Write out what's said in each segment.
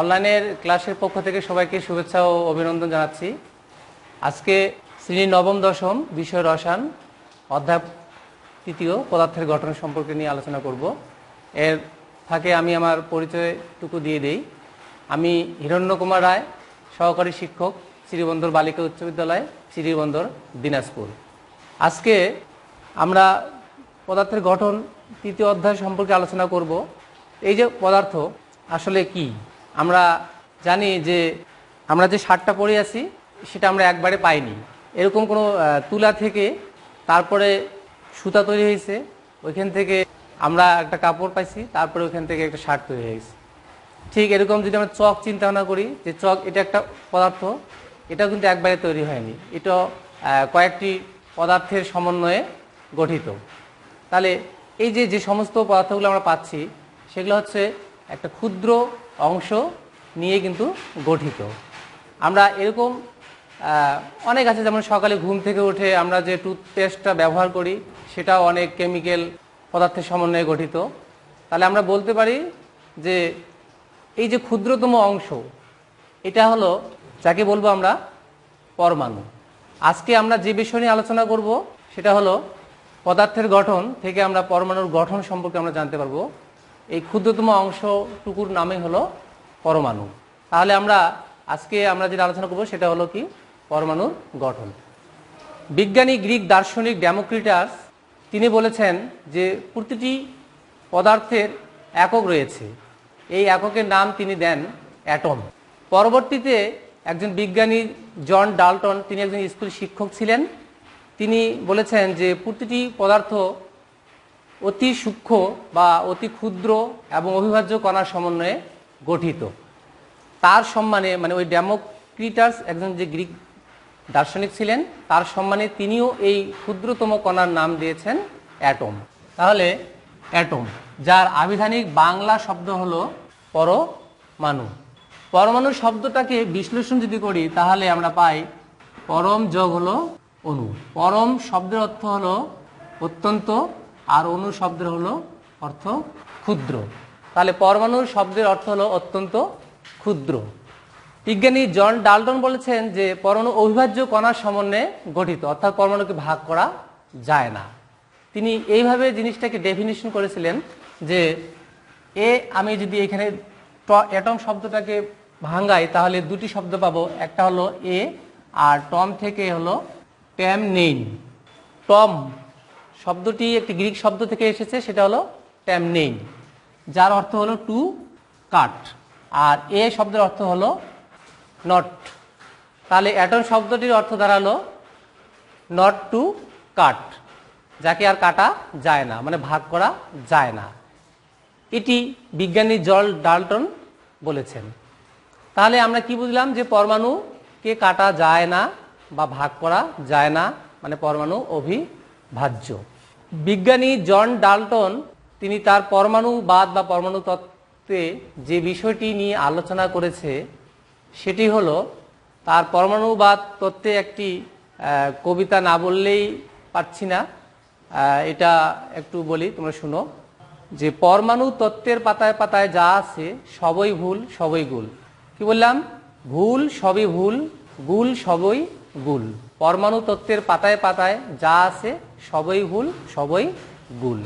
অনলাইনের ক্লাসের পক্ষ থেকে সবাইকে শুভেচ্ছা ও অভিনন্দন জানাচ্ছি। আজকে শ্রেণি নবম, দশম বিষয় রসায়ন অধ্যায় তৃতীয় পদার্থের গঠন সম্পর্কে নিয়ে আলোচনা করব। এর ফাঁকে আমি আমার পরিচয়টুকু দিয়ে দেই। আমি হিরণ্যকুমার রায়, সহকারী শিক্ষক, শ্রীবন্দর বালিকা উচ্চ বিদ্যালয়, শ্রীবন্দর দিনাজপুর। আজকে আমরা পদার্থের গঠন তৃতীয় অধ্যায় সম্পর্কে আলোচনা করব। এই যে পদার্থ আসলে কি? আমরা জানি যে আমরা যে শার্টটা পরে আছি, সেটা আমরা একবারে পাইনি। এরকম কোনো তুলা থেকে তারপরে সুতা তৈরি হয়েছে, ওইখান থেকে আমরা একটা কাপড় পাইছি, তারপরে ওইখান থেকে একটা শার্ট তৈরি হয়েছে। ঠিক এরকম যদি আমরা চক চিন্তা ভাবনা করি, যে চক এটা একটা পদার্থ এটা কিন্তু একবারে তৈরি হয়নি। এটা কয়েকটি পদার্থের সমন্বয়ে গঠিত। তাহলে এই যে যে সমস্ত পদার্থগুলো আমরা পাচ্ছি, সেগুলো হচ্ছে একটা ক্ষুদ্র অংশ নিয়ে কিন্তু গঠিত। আমরা এরকম অনেক আছে যেমন সকালে ঘুম থেকে উঠে আমরা যে টুথপেস্টটা ব্যবহার করি, সেটাও অনেক কেমিক্যাল পদার্থের সমন্বয়ে গঠিত। তাহলে আমরা বলতে পারি যে এই যে ক্ষুদ্রতম অংশ, এটা হলো যাকে বলব আমরা পরমাণু। আজকে আমরা যে বিষয় নিয়ে আলোচনা করব, সেটা হলো পদার্থের গঠন থেকে আমরা পরমাণুর গঠন সম্পর্কে আমরা জানতে পারব। এই ক্ষুদ্রতম অংশটুকুর নামই হলো পরমাণু। তাহলে আমরা আজকে আমরা যেটা আলোচনা করব সেটা হলো কি? পরমাণুর গঠন। বিজ্ঞানী, গ্রিক, দার্শনিক, ডেমোক্রিটাস, তিনি বলেছেন যে প্রতিটি পদার্থের একক রয়েছে। এই এককের নাম তিনি দেন অ্যাটম। পরবর্তীতে একজন বিজ্ঞানী জন ডাল্টন, তিনি একজন স্কুল শিক্ষক ছিলেন। তিনি বলেছেন যে প্রতিটি পদার্থ অতি সূক্ষ্ম বা অতি ক্ষুদ্র এবং অবিভাজ্য কণার সমন্বয়ে গঠিত। তার সম্মানে মানে ওই ডেমোক্রিটাস একজন যে গ্রিক দার্শনিক ছিলেন, তার সম্মানে তিনিও এই ক্ষুদ্রতম কণার নাম দিয়েছেন অ্যাটম। তাহলে অ্যাটম, যার আবিধানিক বাংলা শব্দ হলো পরমাণু। পরমাণু শব্দটাকে বিশ্লেষণ যদি করি, তাহলে আমরা পাই পরম যোগ হলো অণু। পরম শব্দের অর্থ হলো অত্যন্ত আর অণু শব্দের হলো অর্থ ক্ষুদ্র। তাহলে পরমাণুর শব্দের অর্থ হলো অত্যন্ত ক্ষুদ্র। বিজ্ঞানী জন ডাল্টন বলেছেন যে পরমাণু অবিভাজ্য কণার সমন্বয়ে গঠিত, অর্থাৎ পরমাণুকে ভাগ করা যায় না। তিনি এইভাবে জিনিসটাকে ডেফিনেশন করেছিলেন যে এ আমি যদি এখানে অ্যাটম শব্দটাকে ভাঙ্গাই, তাহলে দুটি শব্দ পাবো। একটা হলো এ আর টম থেকে হলো ট্যাম নেইন। টম শব্দটি একটি গ্রিক শব্দ থেকে এসেছে, সেটা হলো ট্যামনেইন যার অর্থ হলো টু কাট আর এ শব্দের অর্থ হলো নট তাহলে অ্যাটম শব্দটির অর্থ দাঁড়াল নট টু কাট যাকে আর কাটা যায় না মানে ভাগ করা যায় না। এটি বিজ্ঞানী জল ডাল্টন বলেছেন। তাহলে আমরা কি বুঝলাম যে পরমাণুকে কাটা যায় না বা ভাগ করা যায় না মানে পরমাণু অভিভাজ্য? বিজ্ঞানী জন ডাল্টন, তিনি তার পরমাণুবাদ বা পরমাণু তত্ত্বে যে বিষয়টি নিয়ে আলোচনা করেছে, সেটি হলো তার পরমাণুবাদ তত্ত্বে একটি কবিতা না বললেই পারছি না। এটা একটু বলি, তোমরা শুনো। যে পরমাণু তত্ত্বের পাতায় পাতায় যা আছে, সবই ভুল, সবই গুল। কি বললাম? ভুল, সবই ভুল, গুল, সবই গুল। পরমাণু তত্ত্বের পাতায় পাতায় যা আছে, সবই ভুল সবই গুল।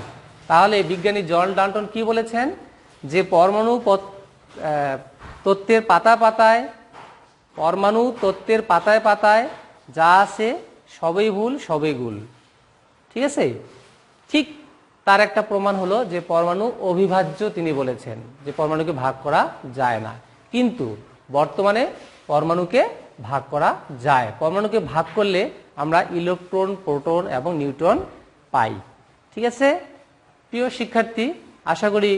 তাহলে বিজ্ঞানী জন ডান্টন কি বলেছেন? যে পরমাণু তত্ত্বের পাতা পাতায়, পরমাণু তত্ত্বের পাতায় পাতায় যা আছে, সবই ভুল সবই গুল। ঠিক আছে? ঠিক তার একটা প্রমাণ হলো যে পরমাণু অবিভাজ্য তিনি বলেছেন, যে পরমাণুকে ভাগ করা যায় না। কিন্তু বর্তমানে পরমাণুকে ভাগ করা যায়। পরমাণুকে ভাগ করলে আমরা ইলেকট্রন, প্রোটন এবং নিউট্রন পাই। ঠিক আছে? প্রিয় শিক্ষার্থী, আশা করি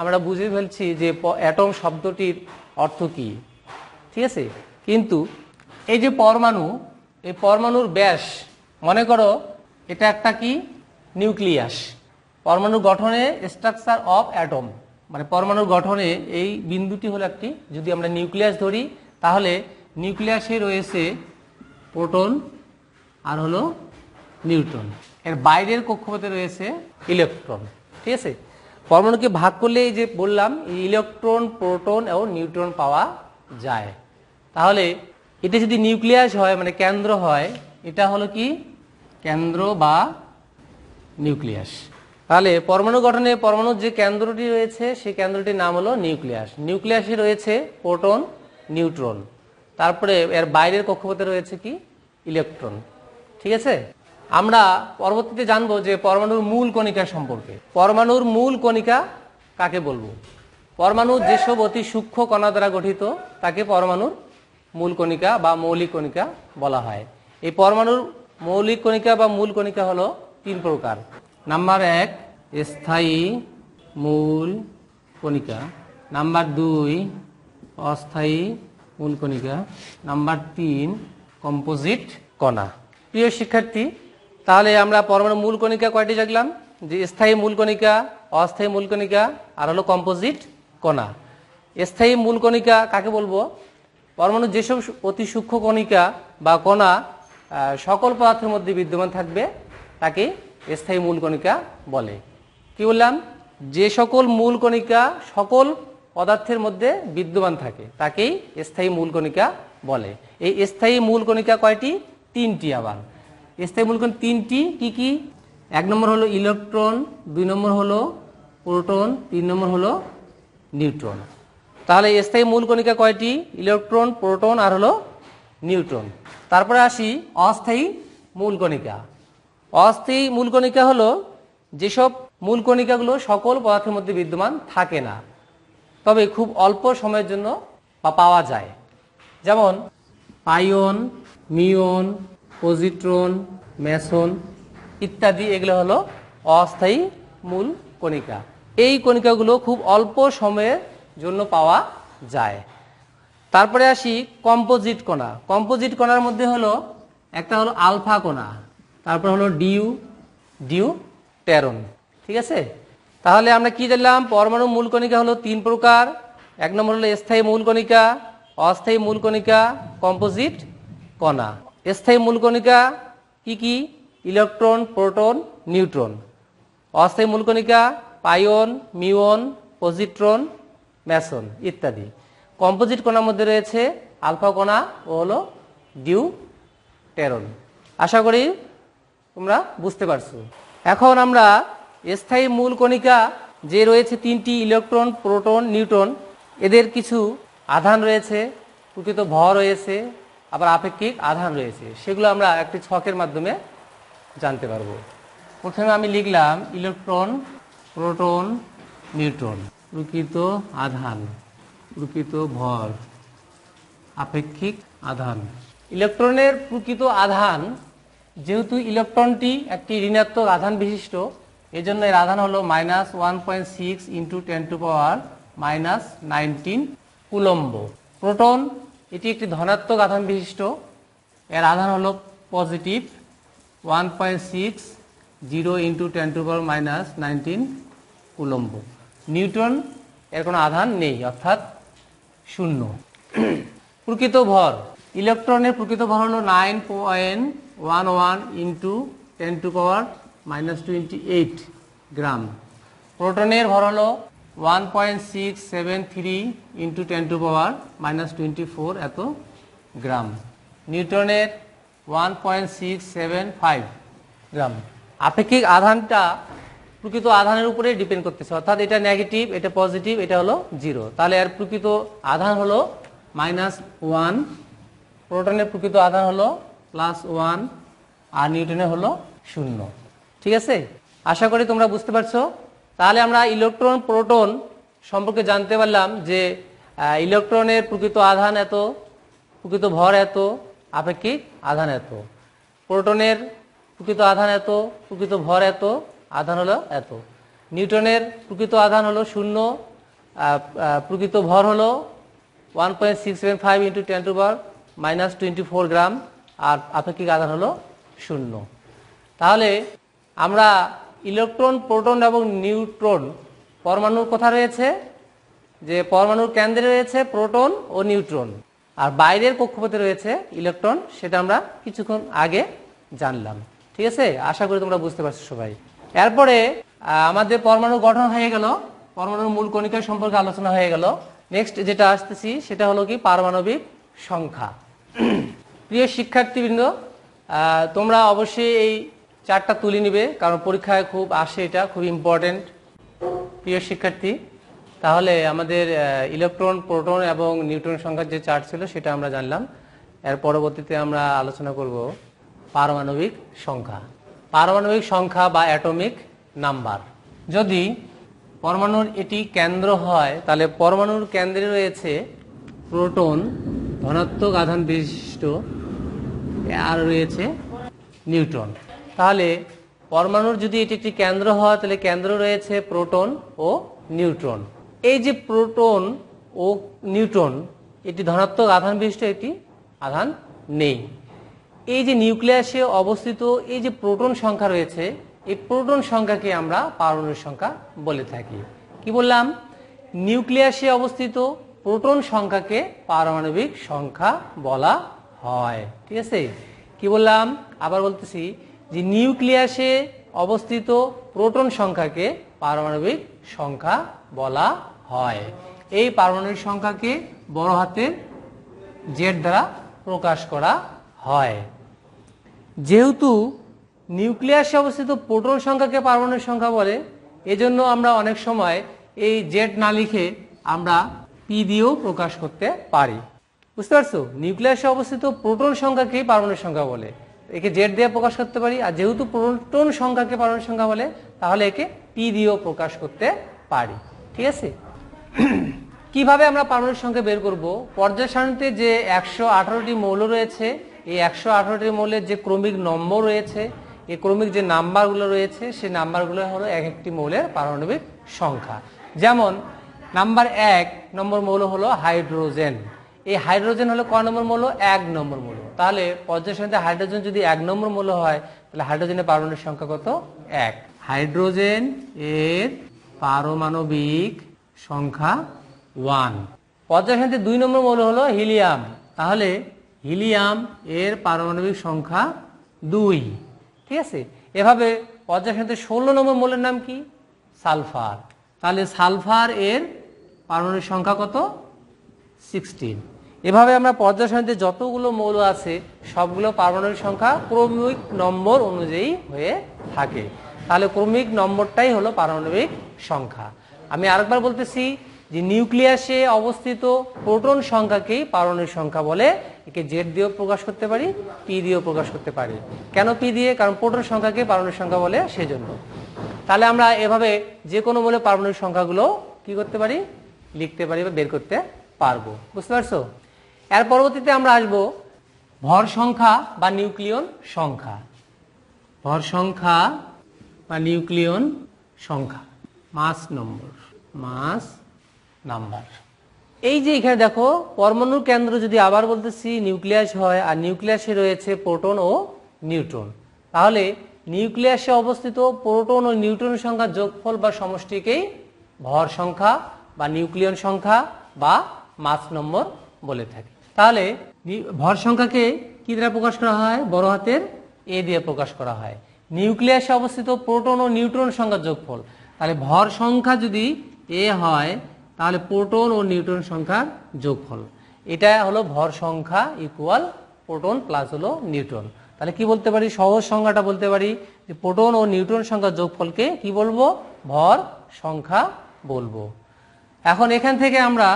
আমরা বুঝে ফেলছি যে অ্যাটম শব্দটির অর্থ কী। ঠিক আছে? কিন্তু এই যে পরমাণু, এই পরমাণুর ব্যাস, মনে করো এটা একটা কি? নিউক্লিয়াস। পরমাণু গঠনে স্ট্রাকচার অফ অ্যাটম মানে পরমাণুর গঠনে এই বিন্দুটি হলো একটি, যদি আমরা নিউক্লিয়াস ধরি তাহলে নিউক্লিয়াসে রয়েছে প্রোটন আর হলো নিউট্রন। এর বাইরের কক্ষপথে রয়েছে ইলেকট্রন। ঠিক আছে? পরমাণুকে ভাগ করলে এই যে বললাম ইলেকট্রন, প্রোটন এবং নিউট্রন পাওয়া যায়। তাহলে এটা যদি নিউক্লিয়াস হয় মানে কেন্দ্র হয়, এটা হলো কি? কেন্দ্র বা নিউক্লিয়াস। তাহলে পরমাণু গঠনে পরমাণুর যে কেন্দ্রটি রয়েছে, সেই কেন্দ্রটির নাম হলো নিউক্লিয়াস। নিউক্লিয়াসে রয়েছে প্রোটন নিউট্রন। তারপরে এর বাইরের কক্ষপথে রয়েছে কি? ইলেকট্রন। ঠিক আছে? আমরা পরবর্তীতে জানব যে পরমাণুর মূল কণিকা সম্পর্কে। পরমাণুর মূল কণিকা কাকে বলব? পরমাণু যেসব অতি সূক্ষ্ম কণা দ্বারা গঠিত, তাকে পরমাণুর মূল কণিকা বা মৌলিক কণিকা বলা হয়। এই পরমাণুর মৌলিক কণিকা বা মূল কণিকা হলো তিন প্রকার। নাম্বার এক, স্থায়ী মূল কণিকা। নাম্বার দুই অস্থায়ী মূল কণিকা নাম্বার তিন, কম্পোজিট কণা। প্রিয় শিক্ষার্থী, তাহলে আমরা পরমাণু মূল কণিকা কয়টি দেখলাম যে স্থায়ী মূল কণিকা, অস্থায়ী মূল কণিকা, আর হলো কম্পোজিট কণা। স্থায়ী মূল কণিকা কাকে বলব? পরমাণু যেসব অতি সূক্ষ্ম কণিকা বা কণা সকল পদার্থের মধ্যে বিদ্যমান থাকবে, তাকে স্থায়ী মূল কণিকা বলে। কি বললাম? যে সকল মূল কণিকা, সকল পদার্থের মধ্যে বিদ্যমান থাকে, তাকেই স্থায়ী মূল কণিকা বলে। এই স্থায়ী মূল কণিকা কয়টি? তিনটি আবার। স্থায়ী মূল কণিকা তিনটি, কি কি? এক নম্বর হলো ইলেকট্রন, দুই নম্বর হলো প্রোটন, তিন নম্বর হলো নিউট্রন। তাহলে স্থায়ী মূল কণিকা কয়টি? ইলেকট্রন, প্রোটন আর হলো নিউট্রন। তারপরে আসি অস্থায়ী মূল কণিকা অস্থায়ী মূল কণিকা হলো যেসব মূল কণিকাগুলো সকল পদার্থের মধ্যে বিদ্যমান থাকে না। তবে খুব অল্প সময়ের জন্য পাওয়া যায়। যেমন পাইয়ন মিয়ন পজিট্রন মেসন ইত্যাদি এগুলো হলো অস্থায়ী মূল কণিকা। এই কণিকাগুলো খুব অল্প সময়ের জন্য পাওয়া যায়। তারপরে আসি কম্পোজিট কণা। কম্পোজিট কণার মধ্যে হলো একটা হলো আলফা কণা, তারপর হলো ডিউ ডিউ টেরন। ঠিক আছে? তাহলে আমরা কি জানলাম পরমাণু মূল কণিকা হলো তিন প্রকার। এক নম্বর হলো স্থায়ী মূল কণিকা, অস্থায়ী মূল কণিকা, কম্পোজিট কণা। স্থায়ী মূল কণিকা কি কি? Electron, proton, neutron. অস্থায়ী মূল কণিকা পাইয়ন মিউন, পজিট্রন, ম্যাসন ইত্যাদি। কম্পোজিট কণার মধ্যে রয়েছে আলফা কণা ও হলো ডিউ টেরন আশা করি তোমরা বুঝতে পারছ। এখন আমরা স্থায়ী মূল কণিকা যে রয়েছে তিনটি ইলেকট্রন, প্রোটন, নিউট্রন, এদের কিছু আধান রয়েছে, প্রকৃত ভর রয়েছে, আবার আপেক্ষিক আধান রয়েছে। সেগুলো আমরা একটি ছকের মাধ্যমে জানতে পারব। প্রথমে আমি লিখলাম ইলেকট্রন, প্রোটন, নিউট্রন, প্রকৃত আধান, প্রকৃত ভর, আপেক্ষিক আধান। ইলেকট্রনের প্রকৃত আধান, যেহেতু ইলেকট্রনটি একটি ঋণাত্মক আধান বিশিষ্ট এজন্য এর আধান হলো minus one point six into ten to power minus nineteen coulomb. Proton, এটি একটি ধনাত্মক আধান বিশিষ্ট। এর আধান হলো positive one point six zero into ten to power minus nineteen coulomb. Neutron, এর কোনো আধান নেই, অর্থাৎ শূন্য। প্রকৃত ভর। ইলেকট্রনের প্রকৃত ভর হলো nine point one one into ten to power minus twenty eight gram. প্রোটনের ভর হলো one point six seven three into ten to power minus twenty four এত গ্রাম। নিউটনের one point six seven five gram. আপেক্ষিক আধানটা প্রকৃত আধানের উপরে depend করতেছে, অর্থাৎ এটা নেগেটিভ এটা পজিটিভ এটা হলো জিরো তাহলে এর প্রকৃত আধান হলো মাইনাস ওয়ান প্রোটনের প্রকৃত আধান হলো প্লাস ওয়ান আর নিউটনের হলো শূন্য। ঠিক আছে? আশা করি তোমরা বুঝতে পারছ। তাহলে আমরা ইলেকট্রন প্রোটন সম্পর্কে জানতে পারলাম যে ইলেকট্রনের প্রকৃত আধান এত, প্রকৃত ভর এত, আপেক্ষিক আধান এত। প্রোটনের প্রকৃত আধান এত, প্রকৃত ভর এত, আধান হলো এত। নিউটনের প্রকৃত আধান হলো শূন্য প্রকৃত ভর হলো one point six seven five into ten to bar minus twenty four gram আর আপেক্ষিক আধান হলো শূন্য। তাহলে আমরা ইলেকট্রন, প্রোটন এবং নিউট্রন পরমাণুর কথা রয়েছে? যে পরমাণুর কেন্দ্রে রয়েছে প্রোটন ও নিউট্রন। আর বাইরের কক্ষপথে রয়েছে ইলেকট্রন, সেটা আমরা কিছুক্ষণ আগে জানলাম। ঠিক আছে? আশা করি তোমরা বুঝতে পারছ সবাই। এরপরে আমাদের পরমাণু গঠন হয়ে গেল। পরমাণুর মূল কণিকা সম্পর্কে আলোচনা হয়ে গেল। নেক্সট যেটা আসতেছি, সেটা হলো কি? পারমাণবিক সংখ্যা। প্রিয় শিক্ষার্থীবৃন্দ তোমরা অবশ্যই এই চারটা তুলে নিবে, কারণ পরীক্ষায় খুব আসে এটা, খুব ইম্পর্টেন্ট প্রিয় শিক্ষার্থী, তাহলে আমাদের ইলেকট্রন, প্রোটন এবং নিউট্রন সংখ্যার যে চার্ট ছিল সেটা আমরা জানলাম। এর পরবর্তীতে আমরা আলোচনা করব পারমাণবিক সংখ্যা। পারমাণবিক সংখ্যা বা অ্যাটমিক নাম্বার যদি পরমাণুর এটি কেন্দ্র হয়, তাহলে পরমাণুর কেন্দ্রে রয়েছে প্রোটন, ধনাত্মক আধান বিশিষ্ট, আর রয়েছে নিউট্রন। তাহলে পরমাণুর যদি এটি একটি কেন্দ্র হয়, তাহলে কেন্দ্র রয়েছে প্রোটন ও নিউট্রন। এই যে প্রোটন ও নিউট্রন, এটি ধনাত্মক আধান বিশিষ্ট একটি আধান নেই। এই যে নিউক্লিয়াসে অবস্থিত এই যে প্রোটন সংখ্যা রয়েছে, এই প্রোটন সংখ্যাকে আমরা পারমাণবিক সংখ্যা বলে থাকি। কি বললাম? নিউক্লিয়াসে অবস্থিত প্রোটন সংখ্যাকে পারমাণবিক সংখ্যা বলা হয়। ঠিক আছে? কি বললাম? আবার বলতেছি যে নিউক্লিয়াসে অবস্থিত প্রোটন সংখ্যাকে পারমাণবিক সংখ্যা বলা হয়। এই পারমাণবিক সংখ্যাকে বড় হাতের জেড দ্বারা প্রকাশ করা হয়। যেহেতু নিউক্লিয়াসে অবস্থিত প্রোটন সংখ্যাকে পারমাণবিক সংখ্যা বলে, এজন্য আমরা অনেক সময় এই জেড না লিখে আমরা পি দিয়েও প্রকাশ করতে পারি। বুঝতে পারছ? নিউক্লিয়াসে অবস্থিত প্রোটন সংখ্যাকেই পারমাণবিক সংখ্যা বলে। একে জেড দিয়ে প্রকাশ করতে পারি, আর যেহেতু প্রোটন সংখ্যাকে পারমাণবিক সংখ্যা বলে, তাহলে একে পি দিয়েও প্রকাশ করতে পারি, ঠিক আছে? কীভাবে আমরা পারমাণবিক সংখ্যা বের করব? পর্যায় সারণীতে যে একশো আঠারোটি মৌল রয়েছে, এই একশো আঠারোটি মৌলের যে ক্রমিক নম্বর রয়েছে, এই ক্রমিক যে নাম্বারগুলো রয়েছে, সেই নাম্বারগুলো হলো এক একটি মৌলের পারমাণবিক সংখ্যা। যেমন, নাম্বার এক নম্বর মৌল হলো হাইড্রোজেন। এই হাইড্রোজেন হলো ক নম্বর মৌল? এক নম্বর মৌল। তাহলে পর্যায় সারণীতে হাইড্রোজেন যদি এক নম্বর মৌল হয়, তাহলে হাইড্রোজেনের পারমাণবিক সংখ্যা কত? এক। হাইড্রোজেন এর পারমাণবিক সংখ্যা ওয়ান। পর্যায় সারণীতে দুই নম্বর মৌল হলো হিলিয়াম। তাহলে হিলিয়াম এর পারমাণবিক সংখ্যা দুই। ঠিক আছে? এভাবে পর্যায় সারণীতে ষোলো নম্বর মৌলের নাম কি? সালফার। তাহলে সালফার এর পারমাণবিক সংখ্যা কত? সিক্সটিন। এভাবে আমরা পর্যায় সারণীতে যতগুলো মৌল আছে, সবগুলো পারমাণবিক সংখ্যা ক্রমিক নম্বর অনুযায়ী হয়ে থাকে। তাহলে ক্রমিক নম্বরটাই হলো পারমাণবিক সংখ্যা। আমি আরেকবার বলতেছি যে নিউক্লিয়াসে অবস্থিত প্রোটন সংখ্যাকেই পারমাণবিক সংখ্যা বলে, একে জেড দিয়েও প্রকাশ করতে পারি পি দিয়েও প্রকাশ করতে পারি। কেন পি দিয়ে? কারণ প্রোটন সংখ্যাকে পারমাণবিক সংখ্যা বলে সেজন্য। তাহলে আমরা এভাবে যে কোনো মূলে পারমাণবিক সংখ্যাগুলো কি করতে পারি? লিখতে পারি বা বের করতে পারব। বুঝতে পারছ? এর পরবর্তীতে আমরা আসব ভর সংখ্যা বা নিউক্লিয়ন সংখ্যা। ভর সংখ্যা বা নিউক্লিয়ন সংখ্যা। Mass number. Mass number. এই যে এখানে দেখো, পরমাণুর কেন্দ্র যদি আবার বলতেছি নিউক্লিয়াস হয় আর নিউক্লিয়াসে রয়েছে প্রোটন ও নিউট্রন। তাহলে নিউক্লিয়াসে অবস্থিত প্রোটন ও নিউট্রন সংখ্যার যোগফল বা সমষ্টিকেই ভর সংখ্যা বা নিউক্লিয়ন সংখ্যা বা মাস নম্বর বলে থাকি। তাহলে ভর সংখ্যাকে কি দ্বারা প্রকাশ করা হয়? বড় হাতের এ দিয়ে প্রকাশ করা হয়। নিউক্লিয়াসে অবস্থিত প্রোটন ও নিউট্রন সংখ্যার যোগফল। তাহলে ভর সংখ্যা যদি এ হয়, তাহলে প্রোটন ও নিউট্রন সংখ্যার যোগফল। এটা হলো ভর সংখ্যা ইকুয়াল প্রোটন প্লাস হলো নিউট্রন। তাহলে কি বলতে পারি? সহজ সংখ্যাটা বলতে পারি যে প্রোটন ও নিউট্রন সংখ্যার যোগফলকে কি বলব? ভর সংখ্যা বলব। এখন এখান থেকে আমরা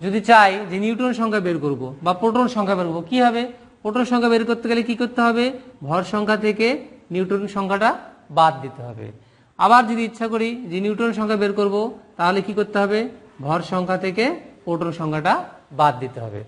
যদি চাই যে নিউট্রন সংখ্যা বের করব বা প্রোটন সংখ্যা বের করব, কি হবে? প্রোটন সংখ্যা বের করতে গেলে কি করতে হবে? ভর সংখ্যা থেকে নিউট্রন সংখ্যাটা বাদ দিতে হবে। আবার যদি ইচ্ছা করি যে নিউট্রন সংখ্যা বের করব, তাহলে কি করতে হবে? ভর সংখ্যা থেকে প্রোটন সংখ্যাটা বাদ দিতে হবে।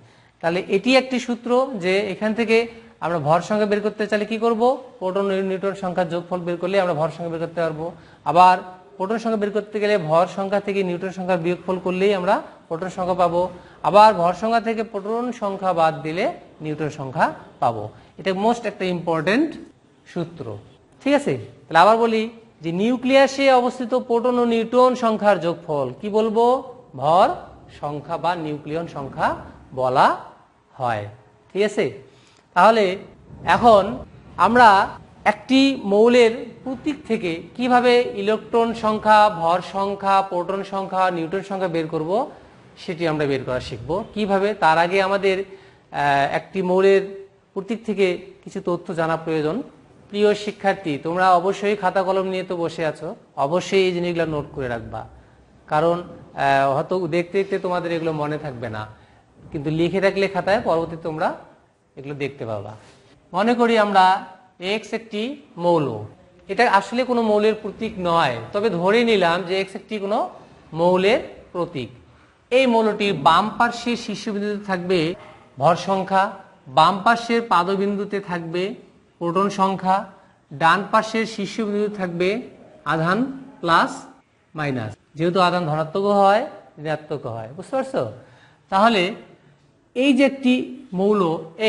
তাহলে এটি একটি সূত্র যে এখান থেকে আমরা ভর সংখ্যা বের করতে চাইলে কি করব? প্রোটন নিউট্রন সংখ্যার যোগফল বের করলে আমরা ভর সংখ্যা বের করতে পারব। আবার প্রোটন সংখ্যা বের করতে গেলে ভর সংখ্যা থেকে নিউটন সংখ্যা বিয়োগফল করলেই আমরা প্রোটন সংখ্যা পাবো। আবার ভর সংখ্যা থেকে প্রোটন সংখ্যা বাদ দিলে নিউটন সংখ্যা পাবো। এটা মোস্ট একটা ইম্পর্টেন্ট সূত্র। ঠিক আছে? তাহলে আবার বলি যে নিউক্লিয়াসে অবস্থিত প্রোটন ও নিউট্রন সংখ্যার যোগফল কি বলব? ভর সংখ্যা বা নিউক্লিয়ন সংখ্যা বলা হয়। ঠিক আছে? তাহলে এখন আমরা একটি মৌলের প্রতীক থেকে কীভাবে ইলেকট্রন সংখ্যা, ভর সংখ্যা প্রোটন সংখ্যা নিউটন সংখ্যা বের করব? সেটি আমরা বের করা শিখব। কীভাবে? তার আগে আমাদের একটি মৌলের প্রতীক থেকে কিছু তথ্য জানা প্রয়োজন। প্রিয় শিক্ষার্থী, তোমরা অবশ্যই খাতা কলম নিয়ে তো বসে আছো। অবশ্যই এই জিনিসগুলো নোট করে রাখবা। কারণ হয়তো দেখতে দেখতে তোমাদের এগুলো মনে থাকবে না। কিন্তু লিখে রাখলে খাতায় পরবর্তী তোমরা এগুলো দেখতে পাবা। মনে করি আমরা এক্স একটি মৌল। এটা আসলে কোনো মৌলের প্রতীক নয়। তবে ধরে নিলাম যে এক্স একটি কোনো মৌলের প্রতীক। এই মৌলটির বাম পার্শ্বের শীর্ষবিন্দুতে থাকবে ভর সংখ্যা, বাম পার্শ্বের পাদবিন্দুতে থাকবে প্রোটন সংখ্যা, ডান পার্শ্বের শীর্ষবিন্দুতে থাকবে আধান প্লাস মাইনাস। যেহেতু আধান ধনাত্মক হয়, ঋণাত্মক হয়, বুঝতে পারছ? তাহলে এই যে একটি মৌল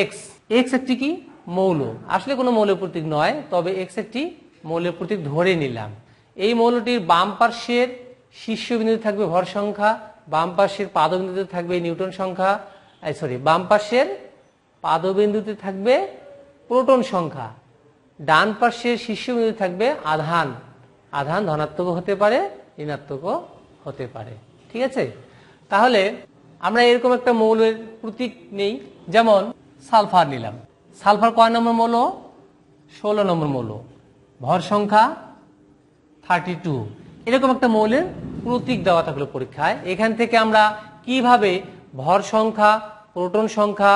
এক্স এক্স একটি কি? মৌল। আসলে কোনো মৌলের প্রতীক নয়, তবে এক্স একটি মৌলের প্রতীক ধরে নিলাম। এই মৌলটির বাম পার্শ্বের শীর্ষবিন্দুতে থাকবে ভর সংখ্যা বাম পার্শ্বের পাদবিন্দুতে থাকবে নিউটন সংখ্যা সরি বাম পার্শ্বের পাদবিন্দুতে থাকবে প্রোটন সংখ্যা। ডান পার্শ্বের শীর্ষবিন্দুতে থাকবে আধান। আধান ধনাত্মক হতে পারে ঋণাত্মকও হতে পারে। ঠিক আছে? তাহলে আমরা এরকম একটা মৌলের প্রতীক নেই, যেমন সালফার নিলাম। সালফার কয় নম্বর মৌল? ষোলো নম্বর মৌল। ভর সংখ্যা থার্টি টু এরকম একটা মৌলের প্রতীক দেওয়া থাকল পরীক্ষায়। এখান থেকে আমরা কীভাবে ভর সংখ্যা, প্রোটন সংখ্যা,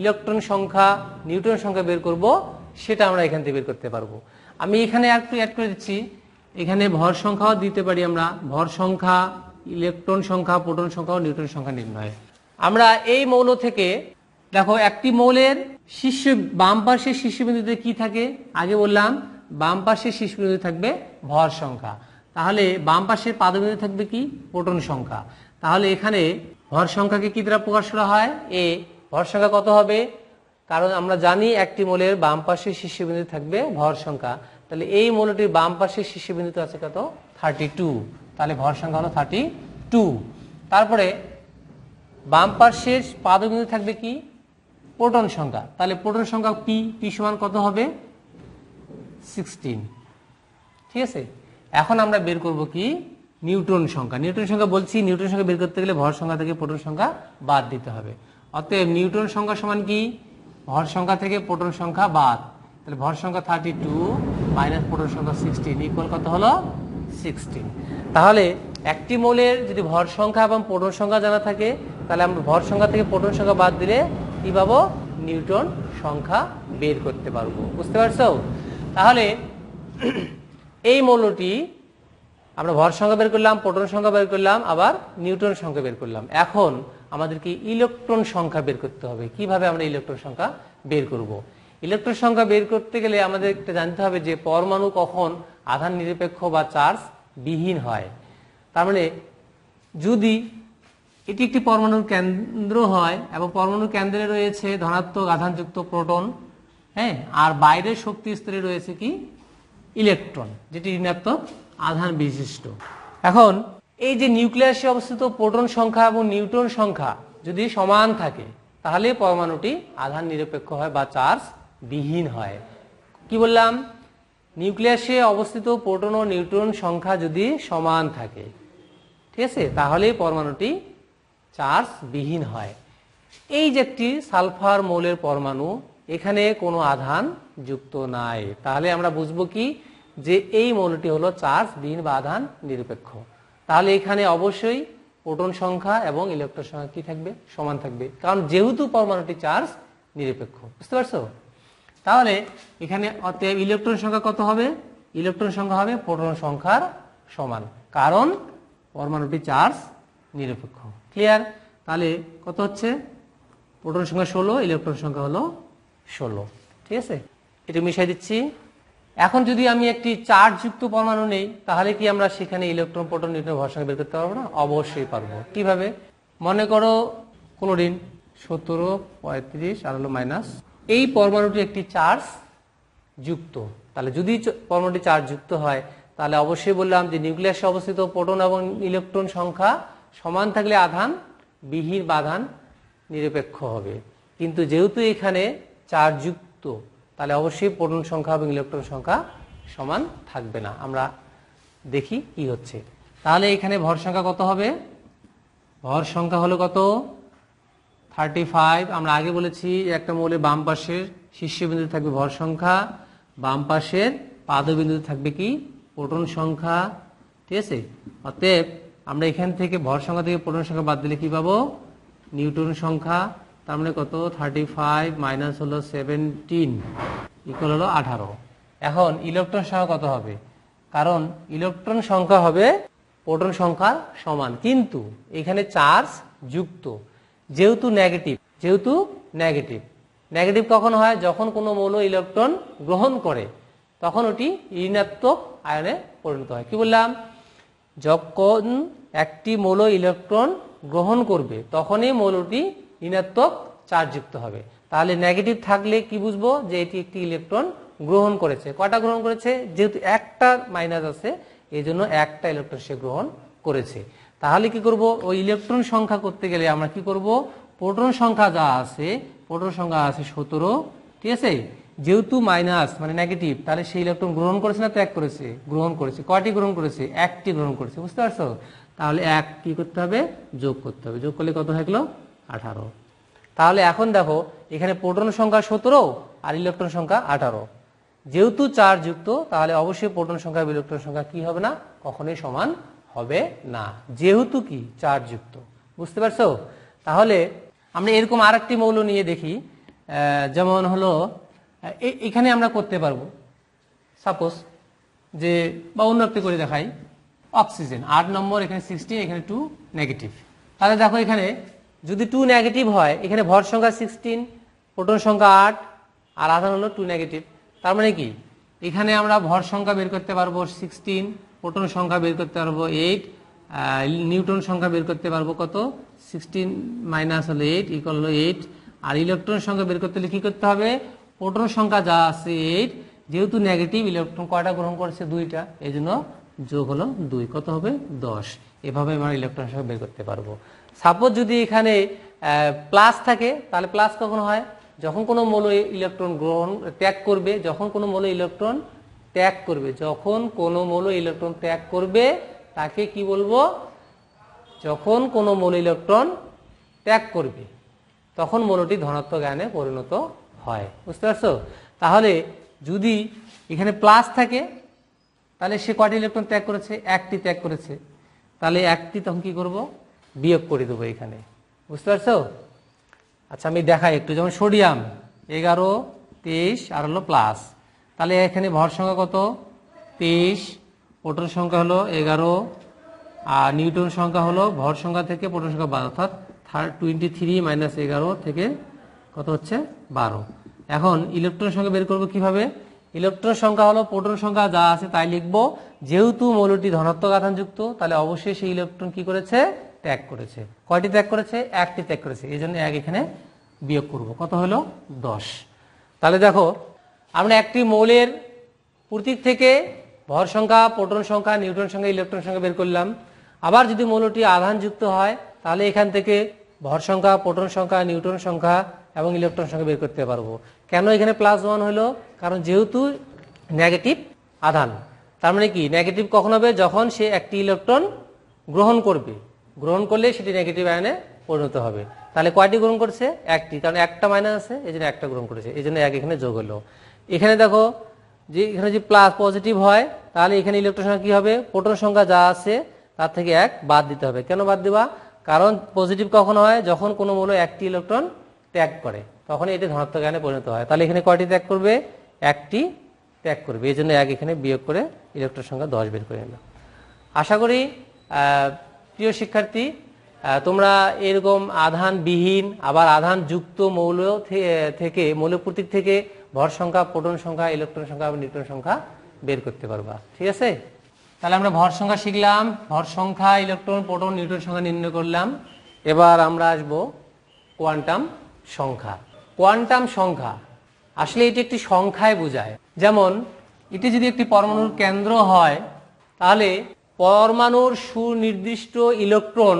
ইলেকট্রন সংখ্যা, নিউট্রন সংখ্যা বের করব সেটা আমরা এখান থেকে বের করতে পারব। আমি এখানে একটু অ্যাড করে দিচ্ছি। এখানে ভর সংখ্যাও দিতে পারি আমরা। ভর সংখ্যা, ইলেকট্রন সংখ্যা, প্রোটন সংখ্যা ও নিউটন সংখ্যা নির্ণয়। আমরা এই মৌল থেকে, দেখো একটি মৌলের শীর্ষ, বাম পাশের শীর্ষবিন্দুতে কি থাকে? আগে বললাম, বাম পাশের শীর্ষবিন্দুতে থাকবে ভর সংখ্যা। তাহলে বাম পাশের পাদবিন্দুতে থাকবে কি? প্রোটন সংখ্যা। তাহলে এখানে ভর সংখ্যাকে কি দ্বারা প্রকাশ করা হয়? এ, ভর সংখ্যা কত হবে? কারণ আমরা জানি একটি মৌলের বাম পাশের শীর্ষবিন্দুতে থাকবে ভর সংখ্যা। তাহলে এই মৌলটির বাম পাশের শীর্ষবিন্দুতে আছে কত? Thirty two. তাহলে ভর সংখ্যা হলো থার্টি টু। তারপরে বাম পার্শ্বের পাদবিন্দু থাকবে কি? প্রোটন সংখ্যা। তাহলে প্রোটন সংখ্যা পি পি সমান কত হবে? সিক্সটিন। ঠিক আছে? এখন আমরা বের করব কি? নিউটন সংখ্যা। নিউটন সংখ্যা বলছি নিউটন সংখ্যা বের করতে গেলে ভর সংখ্যা থেকে প্রোটন সংখ্যা বাদ দিতে হবে। অতএব নিউটন সংখ্যা সমান কি? ভর সংখ্যা থেকে প্রোটন সংখ্যা বাদ। তাহলে ভর সংখ্যা থার্টি টু মাইনাস প্রোটন সংখ্যা সিক্সটিন ইকুয়াল কত হলো? সিক্সটিন তাহলে একটি মৌলের যদি ভর সংখ্যা এবং প্রোটন সংখ্যা জানা থাকে, তাহলে আমরা ভর সংখ্যা থেকে প্রোটন সংখ্যা বাদ দিলে কি পাবো? নিউটন সংখ্যা বের করতে পারব। বুঝতে পারছ? তাহলে এই মৌলটি আমরা ভর সংখ্যা বের করলাম, প্রোটন সংখ্যা বের করলাম, আবার নিউট্রন সংখ্যা বের করলাম। এখন আমাদেরকে ইলেকট্রন সংখ্যা বের করতে হবে। কীভাবে আমরা ইলেকট্রন সংখ্যা বের করব। ইলেকট্রন সংখ্যা বের করতে গেলে আমাদের একটা জানতে হবে যে পরমাণু কখন আধান নিরপেক্ষ বা চার্জ বিহীন হয়। তার মানে যদি এটি একটি পরমাণুর কেন্দ্র হয় এবং পরমাণু কেন্দ্রে রয়েছে ধনাত্মক আধানযুক্ত প্রোটন হ্যাঁ আর বাইরের শক্তি স্তরে রয়েছে কি? ইলেকট্রন, যেটি ঋণাত্মক আধান বিশিষ্ট। এখন, এই যে নিউক্লিয়াসে অবস্থিত প্রোটন সংখ্যা এবং নিউট্রন সংখ্যা যদি সমান থাকে, তাহলে পরমাণুটি আধান নিরপেক্ষ হয় বা চার্জ বিহীন হয়। কি বললাম? নিউক্লিয়াসে অবস্থিত প্রোটন ও নিউট্রন সংখ্যা যদি সমান থাকে, ঠিক আছে? তাহলেই পরমাণুটি চার্জ বিহীন হয়। এই যে একটি সালফার মৌলের পরমাণু এখানে কোনো আধান যুক্ত নাই। তাহলে আমরা বুঝব কি? যে এই মৌলটি হলো চার্জ বিহীন বা আধান নিরপেক্ষ। তাহলে এখানে অবশ্যই প্রোটন সংখ্যা এবং ইলেকট্রন সংখ্যা কি থাকবে? সমান থাকবে। কারণ যেহেতু পরমাণুটি চার্জ নিরপেক্ষ। বুঝতে পারছ? তাহলে এখানে অতএব ইলেকট্রন সংখ্যা কত হবে? ইলেকট্রন সংখ্যা হবে প্রোটন সংখ্যার সমান। কারণ পরমাণুটি চার্জ নিরপেক্ষ। ক্লিয়ার? তাহলে কত হচ্ছে? প্রোটন সংখ্যা ষোলো, ইলেকট্রন সংখ্যা হলো ষোলো, ঠিক আছে? এটা মিশাই দিচ্ছি। এখন যদি আমি একটি চার্জ যুক্ত পরমাণু নেই, তাহলে কি আমরা সেখানে ইলেকট্রন প্রোটন নিউট্রন ভর সংখ্যা বের করতে পারব না? অবশ্যই পারব। কীভাবে? মনে করো ক্লোরিন সতেরো, পঁয়ত্রিশ, আর হলো মাইনাস। এই পরমাণুটি একটি চার্জ যুক্ত। তাহলে যদি পরমাণুটি চার্জ যুক্ত হয়, তাহলে অবশ্যই বললাম যে নিউক্লিয়াসে অবস্থিত প্রোটন এবং ইলেকট্রন সংখ্যা সমান থাকলে আধান, বিহীন বাধান নিরপেক্ষ হবে। কিন্তু যেহেতু এখানে চার্জ যুক্ত তাহলে অবশ্যই প্রোটন সংখ্যা এবং ইলেকট্রন সংখ্যা সমান থাকবে না। আমরা দেখি কি হচ্ছে। তাহলে এখানে ভর সংখ্যা কত হবে? ভর সংখ্যা হলো কত? থার্টি ফাইভ আমরা আগে বলেছি একটা মৌলের বাম পাশের শীর্ষবিন্দুতে থাকবে ভর সংখ্যা, বাম পাশের পাদবিন্দুতে থাকবে কি? প্রোটন সংখ্যা। ঠিক আছে? অতএব আমরা এখান থেকে ভর সংখ্যা থেকে প্রোটন সংখ্যা বাদ দিলে কি পাবো? নিউটন সংখ্যা। তার মানে কত? থার্টি ফাইভ মাইনাস হলো সেভেন্টিন ইকুয়াল হলো আঠারো। এখন ইলেকট্রন সংখ্যা কত হবে? কারণ ইলেকট্রন সংখ্যা হবে প্রোটন সংখ্যার সমান। কিন্তু এখানে চার্জ যুক্ত। যেহেতু নেগেটিভ যেহেতু নেগেটিভ নেগেটিভ কখন হয়? যখন কোনো মৌল ইলেকট্রন গ্রহণ করে, তখন ওটি ঋণাত্মক আয়নে পরিণত হয়। কি বললাম? যখন একটি মৌল ইলেকট্রন গ্রহণ করবে, তখনই মৌলটি ঋণাত্মক চার্জযুক্ত হবে। তাহলে নেগেটিভ থাকলে কি বুঝব? যে এটি একটি ইলেকট্রন গ্রহণ করেছে। কয়টা গ্রহণ করেছে? যেহেতু একটা মাইনাস আছে এই জন্য একটা ইলেকট্রন সে গ্রহণ করেছে। তাহলে কি করব? ওই ইলেকট্রন সংখ্যা করতে গেলে আমরা কি করব? প্রোটন সংখ্যা যা আছে প্রোটন সংখ্যা আছে সতেরো, ঠিক আছে? যেহেতু মাইনাস মানে নেগেটিভ তাহলে সেই ইলেকট্রন গ্রহণ করেছে না ত্যাগ করেছে? গ্রহণ করেছে। কয়টি গ্রহণ করেছে? একটি গ্রহণ করেছে, বুঝতে পারছ? তাহলে এক কি করতে হবে? যোগ করতে হবে। যোগ করলে কত গেলো আঠারো। তাহলে এখন দেখো, এখানে প্রোটন সংখ্যা সতেরো আর ইলেকট্রন সংখ্যা আঠারো। যেহেতু চার যুক্ত, তাহলে অবশ্যই প্রোটন সংখ্যা ইলেকট্রন সংখ্যা কি হবে না? কখনোই সমান হবে না। যেহেতু কি? চার যুক্ত। বুঝতে পারছ? তাহলে আমরা এরকম আর একটি মৌল নিয়ে দেখি। যেমন হলো এখানে আমরা করতে পারব। সাপোজ যে, বা অন্য একটি করে দেখাই। অক্সিজেন আট নম্বর, এখানে সিক্সটিন এখানে টু নেগেটিভ তাহলে দেখো এখানে যদি টু নেগেটিভ হয়, এখানে ভর সংখ্যা সিক্সটিন প্রোটন সংখ্যা আট, আর আধান হলো টু নেগেটিভ তার মানে কি? এখানে আমরা ভর সংখ্যা বের করতে পারব সিক্সটিন প্রোটন সংখ্যা বের করতে পারব এইট নিউটন সংখ্যা বের করতে পারব কত? সিক্সটিন মাইনাস হলো এইট ইকুয়াল হলো এইট আর ইলেকট্রন সংখ্যা বের করতে হলে কী করতে হবে? প্রোটন সংখ্যা যা আছে এইট যেহেতু নেগেটিভ ইলেকট্রন কয়টা গ্রহণ করেছে? দুইটা। এই জন্য যোগ হলো দুই। কত হবে? দশ। এভাবে আমরা ইলেকট্রন সংখ্যা বের করতে পারব। সাপোজ যদি এখানে প্লাস থাকে, তাহলে প্লাস কখন হয়? যখন কোনো মৌল ইলেকট্রন গ্রহণ, ত্যাগ করবে, যখন কোনো মৌল ইলেকট্রন ত্যাগ করবে, যখন কোনো মৌল ইলেকট্রন ত্যাগ করবে, তাকে কি বলব? যখন কোনো মৌল ইলেকট্রন ত্যাগ করবে, তখন মৌলটি ধনাত্মক আয়নে পরিণত হয়। বুঝতে পারছ? তাহলে যদি এখানে প্লাস থাকে, তাহলে সে কয়টি ইলেকট্রন ত্যাগ করেছে? একটি ত্যাগ করেছে। তাহলে একটি তখন কি করব? বিয়োগ করে দেবো এখানে। বুঝতে পারছ? আচ্ছা আমি দেখাই একটু। যেমন সোডিয়াম, এগারো, তেইশ, আর হলো প্লাস তাহলে এখানে ভর সংখ্যা কত? তেইশ। প্রোটন সংখ্যা হলো এগারো। আর নিউটন সংখ্যা হলো ভর সংখ্যা থেকে প্রোটন সংখ্যা বারো। অর্থাৎ টোয়েন্টি থ্রি মাইনাস এগারো থেকে কত হচ্ছে? বারো। এখন ইলেকট্রন সংখ্যা বের করব কীভাবে? ইলেকট্রন সংখ্যা হলো প্রোটন সংখ্যা যা আছে তাই লিখব। যেহেতু মৌলটি ধনাত্মক আধানযুক্ত, তাহলে অবশ্যই সেই ইলেকট্রন কি করেছে? ত্যাগ করেছে। কয়টি ত্যাগ করেছে? একটি ত্যাগ করেছে। এই জন্য এক এখানে বিয়োগ করব। কত হলো? দশ। তাহলে দেখো, আমরা একটি মৌলের প্রতীক থেকে ভর সংখ্যা, প্রোটন সংখ্যা নিউটন সংখ্যা, ইলেকট্রন সংখ্যা বের করলাম। আবার যদি মৌলটি আধানযুক্ত হয়, তাহলে এখান থেকে ভর সংখ্যা, প্রোটন সংখ্যা, নিউট্রন সংখ্যা এবং ইলেকট্রন সংখ্যা বের করতে পারব। কেন এখানে প্লাস ওয়ান হলো? কারণ যেহেতু নেগেটিভ আধান। তার মানে কি? নেগেটিভ কখন হবে? যখন সে একটি ইলেকট্রন গ্রহণ করবে। গ্রহণ করলে সেটি নেগেটিভ আয়নে পরিণত হবে। তাহলে কয়টি গ্রহণ করছে? একটি। কারণ একটা মাইনাস আছে, এই জন্য একটা গ্রহণ করেছে, এই জন্য এক এখানে যোগ হলো। এখানে দেখো, যে এখানে যদি প্লাস পজিটিভ হয়, তাহলে এখানে ইলেকট্রন সংখ্যা কি হবে? প্রোটন সংখ্যা যা আছে, তার থেকে এক বাদ দিতে হবে। কেন বাদ দিবা? কারণ পজিটিভ কখন হয়? যখন কোনো মূল একটি ইলেকট্রন ত্যাগ করে, তখন এটি ধনাত্মক আয়নে পরিণত হয়। তাহলে এখানে কয়টি ত্যাগ করবে? একটি ত্যাগ করবে। এই জন্য এক এখানে বিয়োগ করে ইলেকট্রন সংখ্যা দশ বের করে নিল। আশা করি প্রিয় শিক্ষার্থী তোমরা এরকম আধান বিহীন আবার আধান যুক্ত মৌল থেকে মৌল প্রতীক থেকে ভর সংখ্যা, প্রোটন সংখ্যা, ইলেকট্রন সংখ্যা নিউট্রন সংখ্যা বের করতে পারবা। ঠিক আছে? তাহলে আমরা ভর সংখ্যা শিখলাম, ভর সংখ্যা, ইলেকট্রন, প্রোটন, নিউট্রন সংখ্যা নির্ণয় করলাম। এবার আমরা আসব কোয়ান্টাম সংখ্যা। কোয়ান্টাম সংখ্যা, আসলে এটি একটি সংখ্যায় বোঝায়। যেমন, এটি যদি একটি পরমাণুর কেন্দ্র হয়, তাহলে পরমাণুর সুনির্দিষ্ট ইলেকট্রন,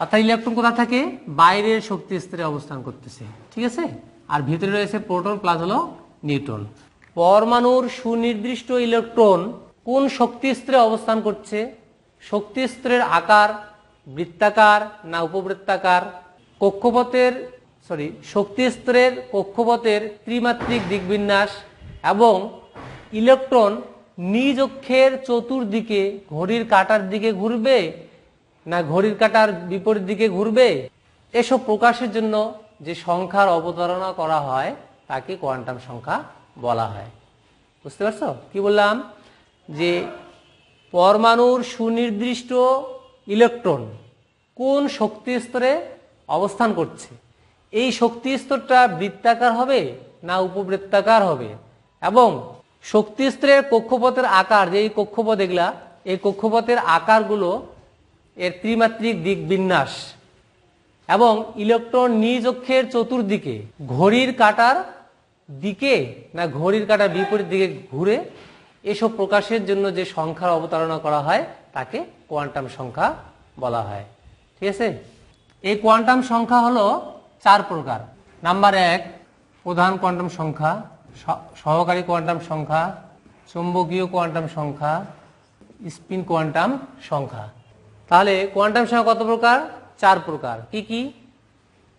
অর্থাৎ ইলেকট্রন কোথা থাকে? বাইরের শক্তি স্তরে অবস্থান করতেছে। ঠিক আছে? আর ভিতরে রয়েছে প্রোটন, প্লাস হলো নিউট্রন। পরমাণুর সুনির্দিষ্ট ইলেকট্রন কোন শক্তি স্তরে অবস্থান করছে? শক্তি স্তরের আকার, বৃত্তাকার না উপবৃত্তাকার? কক্ষপথের সরি শক্তি স্তরের কক্ষপথের ত্রিমাত্রিক দিকবিন্যাস এবং ইলেকট্রন নিজ অক্ষের চতুর্দিকে ঘড়ির কাঁটার দিকে ঘুরবে না ঘড়ির কাঁটার বিপরীত দিকে ঘুরবে? এসব প্রকাশের জন্য যে সংখ্যার অবতারণা করা হয়, তাকে কোয়ান্টাম সংখ্যা বলা হয়। বুঝতে পারছ? কি বললাম? যে পরমাণুর সুনির্দিষ্ট ইলেকট্রন কোন শক্তি স্তরে অবস্থান করছে? এই শক্তি স্তরটা বৃত্তাকার হবে না উপবৃত্তাকার হবে? এবং শক্তি স্তরের কক্ষপথের আকার, যে এই কক্ষপথ এগুলা এই কক্ষপথের আকারগুলো এর ত্রিমাত্রিক দিক বিন্যাস এবং ইলেকট্রন নিজ অক্ষের চতুর্দিকে, ঘড়ির কাটার দিকে না ঘড়ির কাটার বিপরীত দিকে ঘুরে এসব প্রকাশের জন্য যে সংখ্যার অবতারণা করা হয়, তাকে কোয়ান্টাম সংখ্যা বলা হয়। ঠিক আছে? এই কোয়ান্টাম সংখ্যা হলো চার প্রকার। নাম্বার এক, প্রধান কোয়ান্টাম সংখ্যা। সহকারী কোয়ান্টাম সংখ্যা, চুম্বকীয় কোয়ান্টাম সংখ্যা, স্পিন কোয়ান্টাম সংখ্যা। তাহলে কোয়ান্টাম সংখ্যা কত প্রকার? চার প্রকার। কি কি?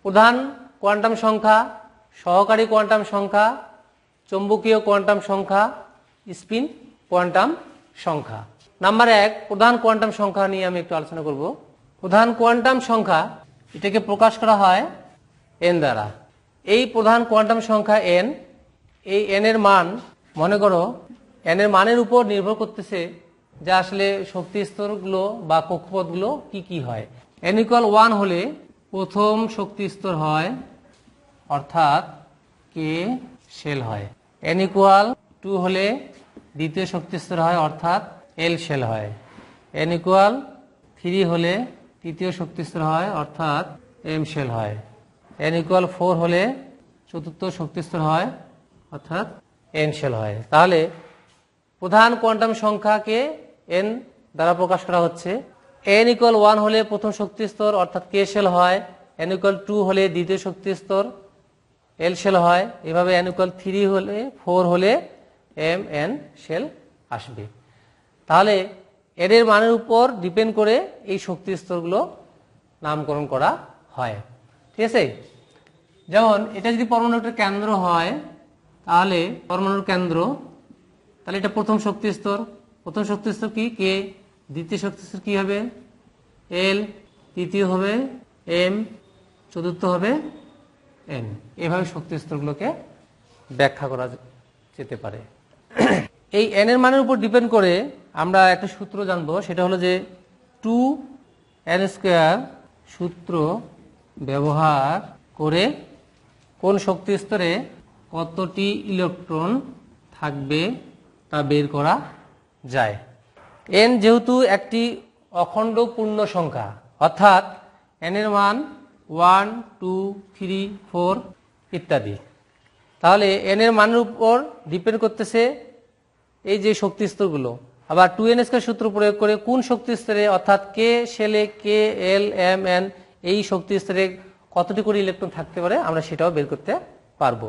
প্রধান কোয়ান্টাম সংখ্যা, সহকারী কোয়ান্টাম সংখ্যা, চৌম্বকীয় কোয়ান্টাম সংখ্যা, স্পিন কোয়ান্টাম সংখ্যা। নাম্বার এক, প্রধান কোয়ান্টাম সংখ্যা নিয়ে আমি একটু আলোচনা করব। প্রধান কোয়ান্টাম সংখ্যা, এটাকে প্রকাশ করা হয় এন দ্বারা। এই প্রধান কোয়ান্টাম সংখ্যা এন এই এন এর মান, মনে করো এন এর মানের উপর নির্ভর করতেছে যে আসলে শক্তি স্তরগুলো বা কক্ষপথগুলো কি কি হয়। এন ইকুয়াল ওয়ান হলে প্রথম শক্তি স্তর হয়, অর্থাৎ কে শেল হয়। এন ইকুয়াল টু হলে দ্বিতীয় শক্তি স্তর হয়, অর্থাৎ এল শেল হয়। এন ইকুয়াল থ্রি হলে তৃতীয় শক্তি স্তর হয়, অর্থাৎ এম শেল হয়। এন ইকুয়াল ফোর হলে চতুর্থ শক্তি স্তর হয় অর্থাৎ এন শেল হয়। তাহলে প্রধান কোয়ান্টাম সংখ্যাকে এন দ্বারা প্রকাশ করা হচ্ছে। এন ইকুয়াল ওয়ান হলে প্রথম শক্তি স্তর, অর্থাৎ কে শেল হয়। এন ইকুয়াল টু হলে দ্বিতীয় শক্তি স্তর এল শেল হয়। এভাবে এন ইকুয়াল থ্রি হলে ফোর হলে এম এন শেল আসবে। তাহলে এর এর মানের উপর ডিপেন্ড করে এই শক্তি স্তরগুলো নামকরণ করা হয়। ঠিক আছে? যেমন, এটা যদি পরমাণু একটা কেন্দ্র হয় তাহলে পরমাণুর কেন্দ্র, তাহলে এটা প্রথম শক্তি স্তর। প্রথম শক্তি স্তর কি? কে? দ্বিতীয় শক্তি স্তর কি হবে? এল। তৃতীয় হবে এম। চতুর্থ হবে এন। এভাবে শক্তি স্তরগুলোকে ব্যাখ্যা করা যেতে পারে। এই এন এর মানের উপর ডিপেন্ড করে আমরা একটা সূত্র জানব। সেটা হলো যে টু এন স্কোয়ার সূত্র ব্যবহার করে কোন শক্তি স্তরে কতটি ইলেকট্রন থাকবে তা বের করা যায়? এন যেহেতু একটি অখণ্ড পূর্ণ সংখ্যা, অর্থাৎ এন এর মান ওয়ান, টু, থ্রি, ফোর ইত্যাদি। তাহলে এন এর মানের উপর ডিপেন্ড করতেছে এই যে শক্তি স্তরগুলো। আবার টু এন এসকে সূত্র প্রয়োগ করে কোন শক্তি স্তরে, অর্থাৎ কে সেলে কে এল এম এন এই শক্তি স্তরে কতটি করে ইলেকট্রন থাকতে পারে, আমরা সেটাও বের করতে পারব।